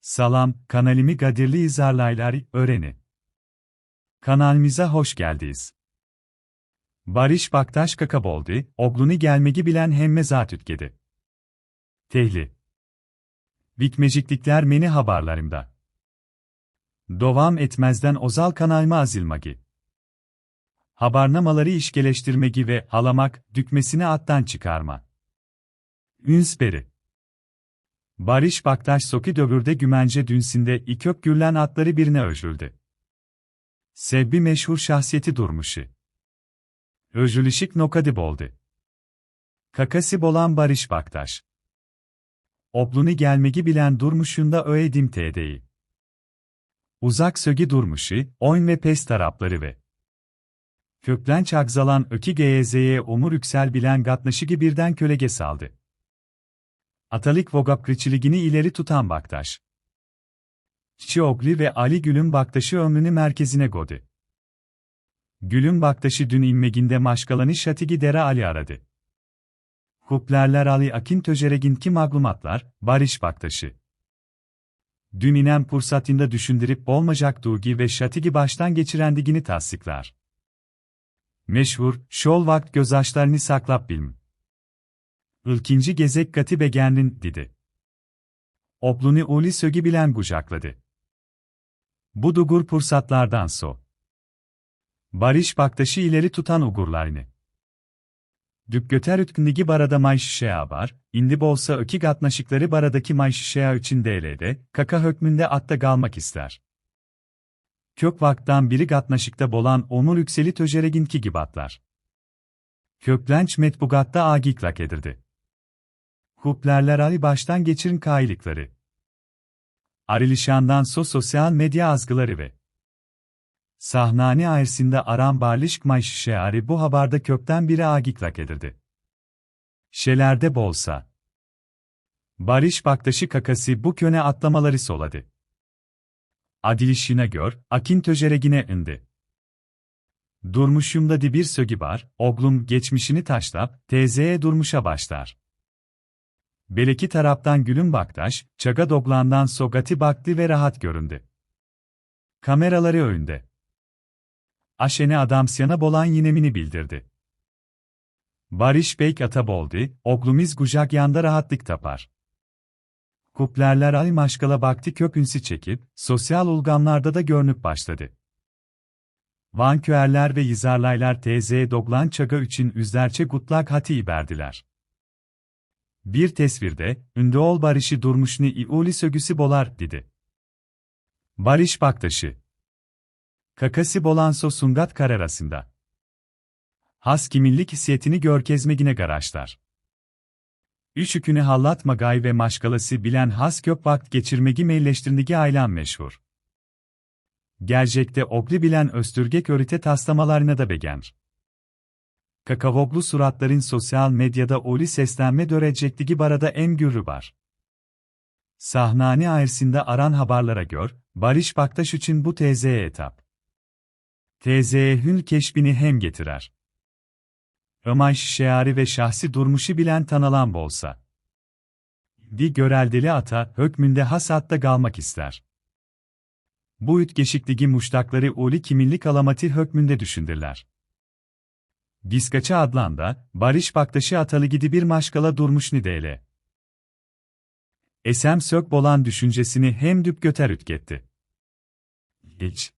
Salam, kanalimi Gadirli izarlaylar öğreni. Kanalimize hoş geldiniz. Barış Baktaş Kakaboldi, ogluni gelmegi bilen hemme zatütkedi. Tehli. Vikmeciklikler meni haberlerimde. Dovam etmezden ozal kanalma azilmagi. Habarnamaları işgeleştirmegi ve halamak, dükmesini attan çıkarma. Ünsberi. Barış Baktaş Soki Dövür'de Gümence Dünsinde İkök Gürlen atları birine öjüldü. Sebbi meşhur şahsiyeti durmuşu. Öjülüşik nokadi boldu. Kakasi bolan Barış Baktaş. Obluni gelmegi bilen durmuşunda öedim tdeyi. Uzak sögi durmuşu, oyun ve pes tarapları ve Köklenç agzalan öki geyezeye omur yüksel bilen gatnaşıgi birden kölege saldı. Atalik Vogapkriçiligini ileri tutan Baktaş. Çiogli ve Ali Gül'ün Baktaş'ı ömrünü merkezine godi. Gül'ün Baktaş'ı dün inmeginde maşkalanı Şatigi Dere Ali aradı. Kuplerler Ali Akin Töjeregin ki maglumatlar, Barış Baktaş'ı. Dün inen pursatında düşündürüp olmayacak Dugi ve Şatigi baştan geçirendigini tasdikler. Meşhur, şol vakt gözaşlarını saklap bilm. Ilkinci gezek gati begendin, dedi. Opluni uli sögi bilen kucakladı. Bu dugur pursatlardan so. Barış Baktaş'ı ileri tutan ugurlarını. Düpgöter ütkündeki barada mayşişea var, indi bolsa öki gatnaşıkları baradaki mayşişea için DL'de, kaka hükmünde atta galmak ister. Kök vaktan biri gatnaşıkta bolan onur yükseli töjereginki gibatlar. Köklenç metbugatta agiklak edirdi. Kuplerler Ali baştan geçirin kaylıkları. Arilişandan so sosyal medya azgıları ve Sahnani ayersinde aram barlışk mayşişeari bu habarda kökten biri agiklak edirdi. Şelerde bolsa. Barış Baktaşı kakası bu köne atlamaları soladı. Adilişine gör, akin töjeregine indi. Durmuşumda di bir sögi var, oglum geçmişini taşlap, tezeye durmuşa başlar. Beleki taraftan Gülüm Baktaş, Çaga Doglan'dan Sogati baktı ve rahat göründü. Kameraları önünde. Aşene Adamsyan'a bolan yinemini bildirdi. Barış Beyk Ataboldi, Oglumiz Gujak yanda rahatlık tapar. Kuplerler ay maşkala baktı köpünsi çekip, sosyal ulgamlarda da görünüp başladı. Vanküerler ve Yizarlaylar TZ Doglan Çaga için üzlerçe gutlak hati iberdiler. Bir tesvirde, ünde ol barışı durmuşni iuli sögüsü bolar, dedi. Barış Baktaşı. Kakası bolanso sungat kararasında. Has kiminlik hissiyetini görkezmegine garaşlar. Üçükünü hallatma gay ve maşkalası bilen has köp vakt geçirmegi meyleştirnigi aylan meşhur. Gerçekte ogli bilen östürgek örite taslamalarına da begenr. Kakavoglu suratların sosyal medyada oli seslenme dörecektigi barada en gürrü var. Sahnani ayersinde aran haberlara gör, Barış Baktaş için bu tezeye etap. Tezeye hün keşbini hem getirer. Ömay şeari ve şahsi durmuşu bilen tanılan bolsa. Di göreldeli ata, hükmünde hasatta kalmak ister. Bu ütgeşikligi muştakları uli kiminlik alamati hükmünde düşündürler. Biskaça adlanda, Barış Baktaşı atalı gidi bir maşkala durmuş nideyle. Esem sök bolan düşüncesini hem düp göter ütketti. Geç.